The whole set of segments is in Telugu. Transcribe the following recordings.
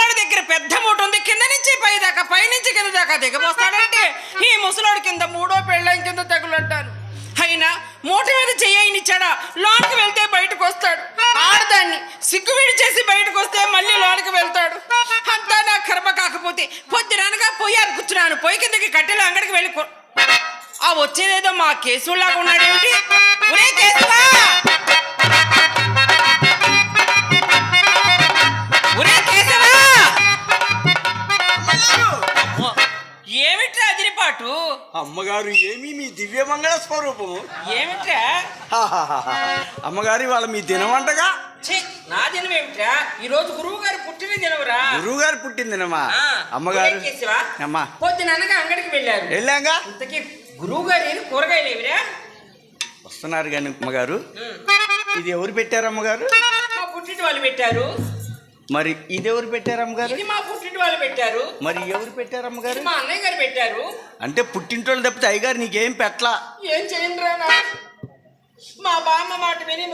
ముసలాడి దగ్గర పెద్ద మూట ఉంది కింద నుంచి పై దాకా పై నుంచి కింద దాకా దిగబోస్తాడంటే ఈ ముసలాడు కింద మూడో పెళ్ళం కింద తగులంటాను అయినా మూట మీద చెయ్యనిచ్చాడా లోనికి వెళ్తే బయటకు వస్తాడు. ఆడదాన్ని సిగ్గు విడిచేసి బయటకు వస్తే మళ్ళీ లోనికి వెళ్తాడు. అంతా నా కర్మ కాకపోతే పొద్దుననగా పొయ్యారు కూర్చున్నాను పొయ్యి కిందకి కట్టెలు అంగడికి వెళ్ళి ఆ వచ్చేదేదో మా కేసులాగా ఉన్నాడేమిటి? ఒరే ఒరే అమ్మగారు ఏమి మీ దివ్య మంగళ స్వరూపము? ఏమిట్రా. అమ్మగారు ఇవాళ మీ దినమంటగా? నా దినం ఏమిట్రా? ఈ రోజు గురువు గారు పుట్టిన దినవరా గురువు గారు పుట్టిందినమ్మా ఆ, అమ్మగారు అమ్మా. పొద్దుననగా అంగడికి వెళ్ళారు. వెళ్ళాగా? ఇంతకీ గురువు గారు ఏమి కూరగాయలు ఏమిరా? వస్తున్నారు కానీ అమ్మగారు. ఇది ఎవరు పెట్టారు అమ్మగారు? మా పుట్టింటి వాళ్ళు పెట్టారు. మరి ఇది ఎవరు పెట్టారు అమ్మగారు? ఇది మా పుట్టింటి వాళ్ళు పెట్టారు. మరి ఎవరు పెట్టారు అమ్మగారు? మా అన్నయ్య గారు పెట్టారు. అంటే పుట్టింటోళ్ళు తప్పితే అయ్యగారు నీకేం పెట్టలా? ఏం చేయండిరా నా? మా బామ్మ మాట విని.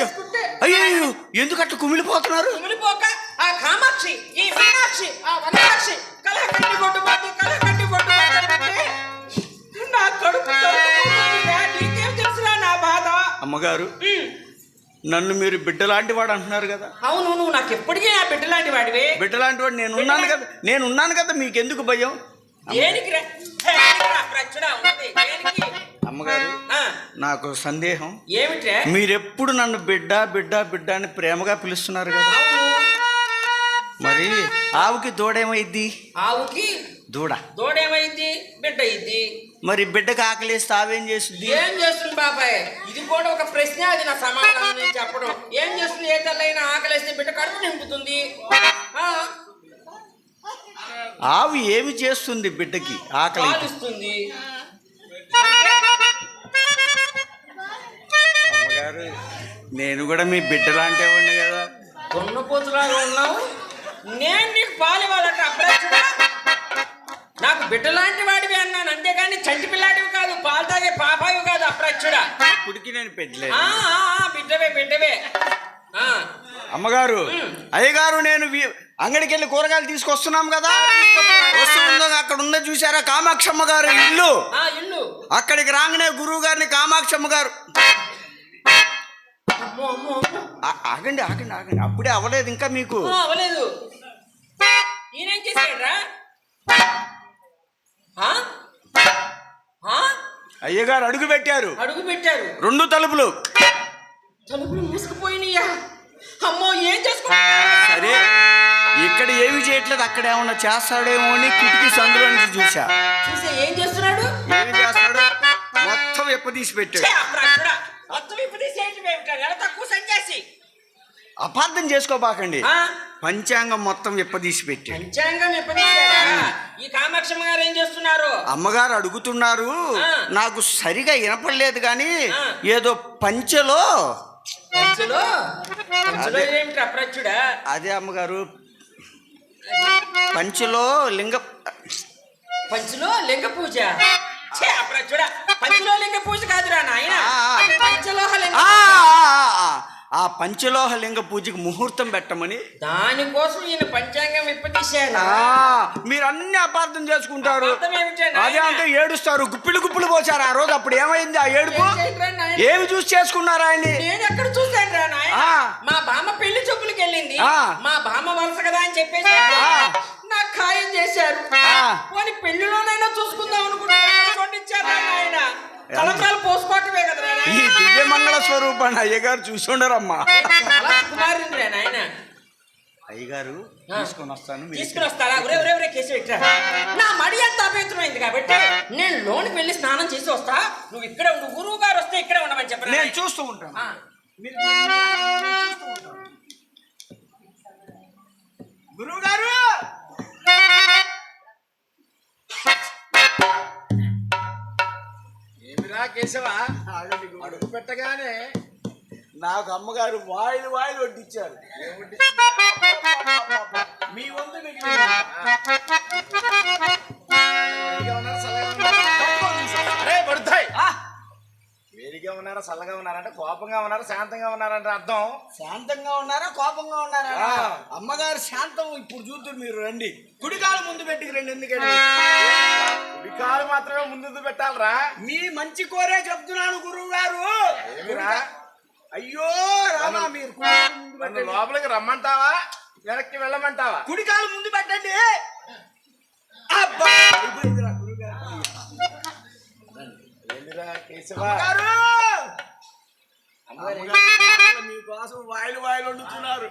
చేసుకుంటే అయ్యో ఎందుకు అట్లా కుమిలిపోతున్నారు? కుమిలిపోక ఆ కామాక్షి ఈ మీనాక్షి ఆ వనమాక్షి కలహ కట్టి కొట్టుపోద్ది కలహ కట్టి కొట్టుపోద్ది నా కడుపు అమ్మగారు. నన్ను మీరు బిడ్డలాంటి వాడు అంటున్నారు కదా. అవును నువ్వు నాకు ఎప్పటికీ నా బిడ్డ లాంటి వాడివే. బిడ్డలాంటి వాడు నేను ఉన్నాను కదా నేను ఉన్నాను కదా మీకు ఎందుకు భయం దేనికి రా? దేనికిరా? ప్రచుడా ఉన్నది. దేనికి? అమ్మగారు ఆ, నాకు సందేహం. ఏమిట్రా? మీరెప్పుడు నన్ను బిడ్డ బిడ్డ బిడ్డ అని ప్రేమగా పిలుస్తున్నారు కదా. అవును. మరి ఆవుకి దూడేమైద్ది ఆవుకి దూడ. దూడేమైంది? బిడ్డ అయింది మరి బిడ్డకి ఆకలేస్తే ఆవేం చేస్తుంది? ఏం చేస్తుంది బాబాయ్? ఇది కూడా ఒక ప్రశ్న అది నా సమాధానం నేను చెప్పడం. ఏం చేస్తుంది? ఏ తల్లైనా ఆకలేస్తే బిడ్డ కడుపు నింపుతుంది. ఆ, ఆవు ఏమి చేస్తుంది బిడ్డకి ఆకలి నేను కూడా మీ బిడ్డలాంటి వాడిని కదా. దున్నపోతులాగా ఉన్నావు. నేను నీకు పాలు ఇవ్వాలంట అప్రాచుడా నాకు బిడ్డ లాంటి వాడివి అన్నాను. అంతేగాని చంటి పిల్లాడివి కాదు పాలు తాగే పాపాయి కాదు అప్రాచుడా ఇప్పటికి నేను ఆ, బిడ్డవే బిడ్డవే. ఆ, అమ్మగారు అయ్యగారు నేను అంగడికి వెళ్ళి కూరగాయలు తీసుకొస్తున్నాం కదా. వస్తుందో అక్కడ ఉందో చూసారా కామాక్షమ్మ గారు ఇల్లు? అక్కడికి రాగానే గురువు గారిని కామాక్షమ్మ గారు. ఆగండి ఆగండి ఆగండి. అప్పుడే అవ్వలేదు ఇంకా మీకు. ఈయనేం? అయ్యగారు అడుగు పెట్టారు. అడుగు పెట్టారు. రెండు తలుపులు. తలుపులు మూసుకుపోయినాయా అమ్మో ఏం చేసుకో సరే ఇక్కడ ఏమి చేయట్లేదు అక్కడ ఏమన్నా చేస్తాడేమో అని కిటికీ సందులో నుంచి చూసా చూసే ఏం చేస్తున్నాడు? ఏమి చేస్తాడు? మొత్తం ఎప్పదీసి పెట్టాడు. మొత్తం తక్కువ సన్యాసి అపార్థం చేసుకోబాకండి? పంచాంగం మొత్తం ఎప్పదీసి పెట్టాడు పంచాంగం ఈ కామాక్షమ్మ గారు ఏం చేస్తున్నారు? అమ్మగారు అడుగుతున్నారు. నాకు సరిగా వినపడలేదు కానీ. ఏదో పంచెలో. పంచులో? పంచులో అదే. అమ్మగారు పంచెలో లింగ పంచులో లింగ పూజ? పంచులో లింగ పూజ కాదురా నాయన. పంచలోహ లింగ ఆ, పూజ. ఆ, ఆ, ఆ పంచలోహ లింగ పూజకి ముహూర్తం పెట్టమని దానికోసం ఈయన పంచాంగం ఆ, మీరు అన్ని అపార్థం చేసుకుంటారు? అదే అంటే ఏడుస్తారు గుప్పిలు గుప్పిలు పోసారు ఆ రోజు అప్పుడు ఏమైంది ఆ ఏడుపు? ఏమి చూసి చేసుకున్నారు ఆయన్ని నేను ఎక్కడ చూశాను రా. మా బామ్మ పెళ్ళి చూపులకి వెళ్ళింది. మా బామ్మ వలస కదా అని చెప్పేసి. నాకు ఖాయం చేశారు. పోనీ పెళ్ళిలోనైనా చూసుకుందాం అనుకుంటే ఇచ్చారా స్వరూపాన్ని అయ్యగారు చూసుండరమ్మా. అయ్యగారు. తీసుకొని వస్తాను తీసుకుని వస్తారా? ఒరే ఒరే ఒరే కేసు పెట్టరా నా మడి అంత అపవిత్రమైంది కాబట్టి నేను లోనికి వెళ్ళి స్నానం చేసి వస్తా. నువ్వు ఇక్కడ ఉండు గురువు గారు వస్తే ఇక్కడ ఉండమని చెప్పరా? నేను చూస్తూ ఉంటాను. అడుగు పెట్టగానే నాకు అమ్మగారు వాయిలు వాయిలు వడ్డించారు మీ వంతు మీకు వేడిగా ఉన్నారా? చల్లగా ఉన్నారంటే కోపంగా ఉన్నారా? శాంతంగా ఉన్నారంటే అర్థం. శాంతంగా ఉన్నారా? కోపంగా ఉన్నారా? అమ్మగారు శాంతం ఇప్పుడు చూద్దురు మీరు రండి. కుడికాలు ముందు పెట్టుకు రండి ఎందుకంటే కాలు మాత్రమే ముందు పెట్టాలరా. మీ మంచి కోరే చెప్తున్నాను గురువు గారు? అయ్యో రామా మీరు. లోపలికి రమ్మంటావా? వెనక్కి వెళ్ళమంటావా? కుడికాలు ముందు పెట్టండి. అబ్బా! మీకోసం వాయిలు వాయిలు వండుతున్నారు.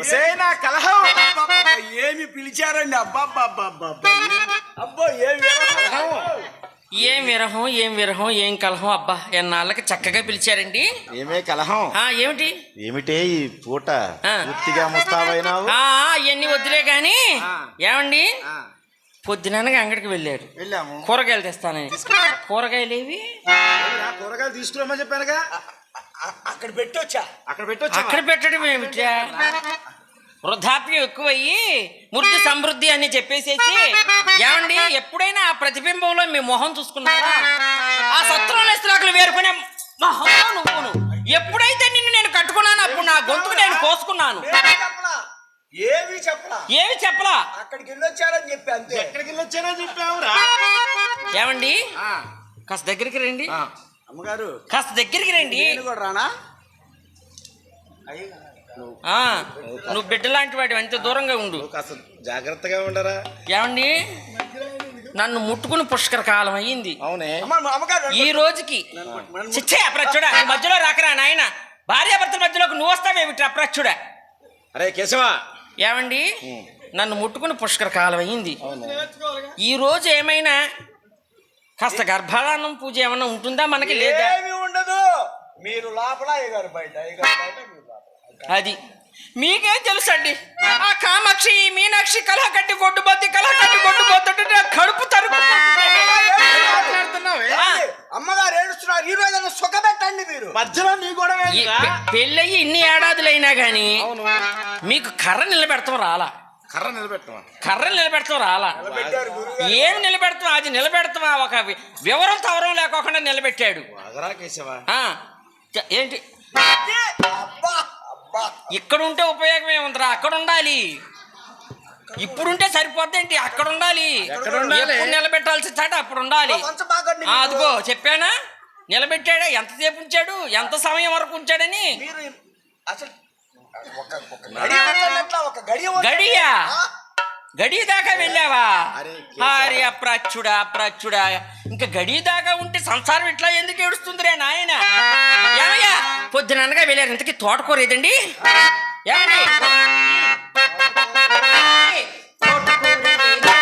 ఒసే నా కలహం? ఏమి పిలిచారండి? అబ్బాబ్బాబ్బా అబ్బో ఏమి విరహం. ఏం విరహం ఏం విరహం ఏం కలహం? అబ్బా ఎన్నాళ్ళకి చక్కగా పిలిచారండి. ఏమే కలహం? ఆ ఏమిటి? ఏమిటే ఈ పూట. పూర్తిగా ముస్తాబైనావు? ఆ అవన్నీ వద్దులే కానీ. ఏమండి? పొద్దుననగా అంగడికి వెళ్ళాడు వెళ్ళాము. కూరగాయలు తెస్తానని. కూరగాయలు ఏవి కూరగాయలు తీసుకురామని చెప్పానుగా. అక్కడ పెట్టొచ్చా? అక్కడ పెట్టొచ్చా? అక్కడ పెట్టడం ఏమిట్రా? వృద్ధాప్యం ఎక్కువయ్యి మృతి సమృద్ధి అని చెప్పేసేసి ఏమండి ఎప్పుడైనా ఆ ప్రతిబింబంలో మీ మొహం చూసుకున్నారా ఆ సత్రంలో ఇస్త్రాకులు వేరుకునే మొహం నువ్వును. ఎప్పుడైతే నిన్ను నేను కట్టుకున్నాను అప్పుడు నా గొంతుకు నేను కోసుకున్నాను. ఏమీ చెప్పలా? ఏమీ చెప్పలా? అక్కడికి వెళ్ళొచ్చారని చెప్పి అంతే. ఎక్కడికి వెళ్ళొచ్చానో చెప్పావురా? ఏమండి? ఆ, కాస్త దగ్గరికి రండి. ఆ. అమ్మగారు. కాస్త దగ్గరికి రండి. నేను కూడా రానా? నువ్వు బిడ్డ లాంటి వాడి అంతే దూరంగా ఉండు. కాస్త జాగ్రత్తగా ఉండరా? ఏమండి? నన్ను ముట్టుకుని పుష్కర కాలం అయ్యింది. అవునే. ఈ రోజుకి. చిచ్చే అప్రచ్చుడా మధ్యలో రాకరా నాయన. భార్యాభర్తల మధ్యలోకి నువ్వు వస్తావేమిటి అప్రచ్చుడా అరే కేశవ. ఏమండి? నన్ను ముట్టుకుని పుష్కర కాలం అయ్యింది. అవును. ఈ రోజు ఏమైనా కాస్త గర్భాధానం పూజ ఏమైనా ఉంటుందా మనకి లేదా? ఏమీ ఉండదు. మీరు లోపల అయ్యగారు బయట అయ్యగారు బయట అది. మీకేం తెలుసండి? ఆ కామాక్షి ఈ మీనాక్షి కలహ కట్టి కొట్టు బొద్ది కలహ కట్టి కొట్టు బొద్దంటే నా కడుపు తరుపు. అమ్మగారు ఏడుస్తున్నారు. ఈ రోజు సుఖపెట్టండి మీరు. మధ్యలో నీ కూడా ఈ పె- పెళ్ళయి ఇన్ని ఏడాదులైనా గాని అవును. మీకు కర్ర నిలబెడతాం రాలా. కర్ర నిలబెట్టమా కర్ర నిలబెడతాం రాలా. ఏం నిలబెడతాం? అది నిలబెడతామా ఒక వివరం తవరం లేకోకుండా నిలబెట్టాడు. ఏంటి? అబ్బా! ఇక్కడ ఉంటే ఉపయోగం ఏముందిరా? అక్కడ ఉండాలి ఇప్పుడుంటే సరిపోద్దేంటి? అక్కడ ఉండాలి? ఎప్పుడు నిలబెట్టాల్సి చాట అప్పుడు ఉండాలి అదిగో చెప్పానా? నిలబెట్టాడా? ఎంతసేపు ఉంచాడు? ఎంత సమయం వరకు ఉంచాడని? గడియ. గడి దాకా వెళ్ళావా? అరే, అప్రాచ్యుడా అప్రాచ్యుడా ఇంకా గడి దాకా ఉంటే సంసారం ఇట్లా ఎందుకు ఏడుస్తుందిరే నాయన? ఏమయ్యా పొద్దుననగా వెళ్ళారు. ఇంతకీ తోటకూర ఏదండి? ఏమండి? తోటకూర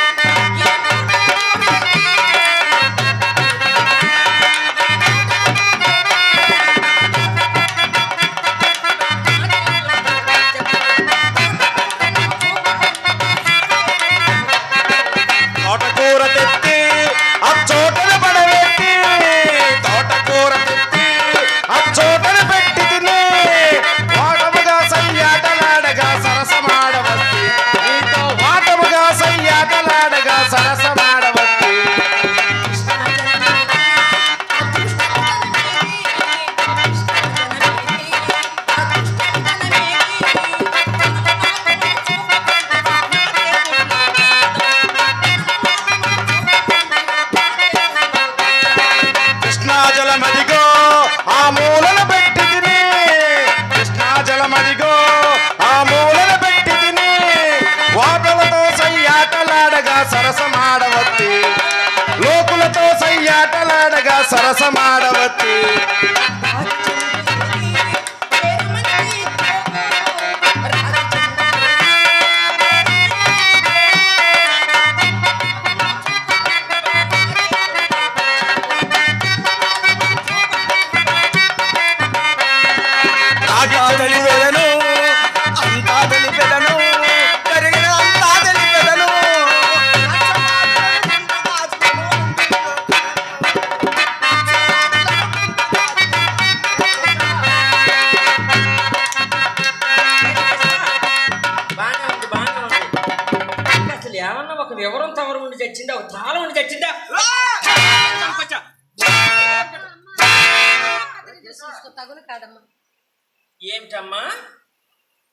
ఏమిటమ్మా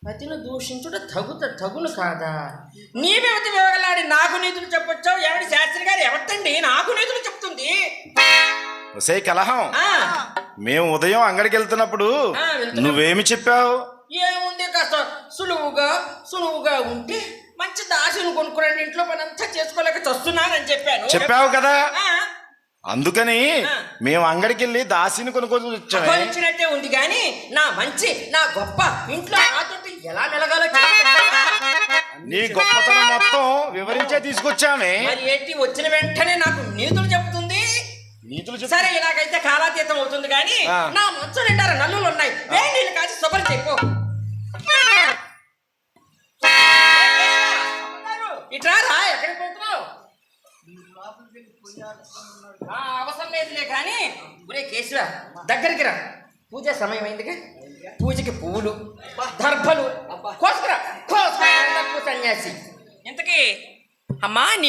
పతిని దూషించుట తగుత తగును కాదా? నీవెవతి వివగలాడి నాకు నీతులు చెప్పొచ్చావు. ఎవరి శాస్త్రి గారు? ఎవరితండి? నాకు నీతులు చెప్తుంది. ఒసే కలహం. మేము ఉదయం అంగడికి వెళ్తున్నప్పుడు. నువ్వేమి చెప్పావు? ఏముంది? కాస్త సులువుగా సులువుగా ఉంటే మంచి దాసుని కొనుక్కురండి. ఇంట్లో పని అంతా చేసుకోలేక చస్తున్నానని చెప్పాను. చెప్పావు కదా. అందుకని. మేము అంగడికి వెళ్ళి దాసిని కొనుక్కొని వచ్చామే ఉంది కానీ నా మంచి నా గొప్ప ఇంట్లో ఎలా మెలగాలో? నీ గొప్పతనం మొత్తం వివరించే తీసుకొచ్చామే మరి ఏంటి వచ్చిన వెంటనే నాకు నీతులు చెబుతుంది నీతులు సరే ఇలాగైతే కాలాతీతం అవుతుంది కానీ. నా మంచు నిండారు నల్లులు ఉన్నాయి వేడి నీళ్ళు కాచి శుభ్రం అవసరం లేదులే కానీ ఒరే కేశవ దగ్గరికి రా. పూజ సమయం అయిందిగా. పూజకి పువ్వులు దర్భలు. కోసుకురా కోసుకురా సన్యాసి. ఇంతకీ అమ్మా నీ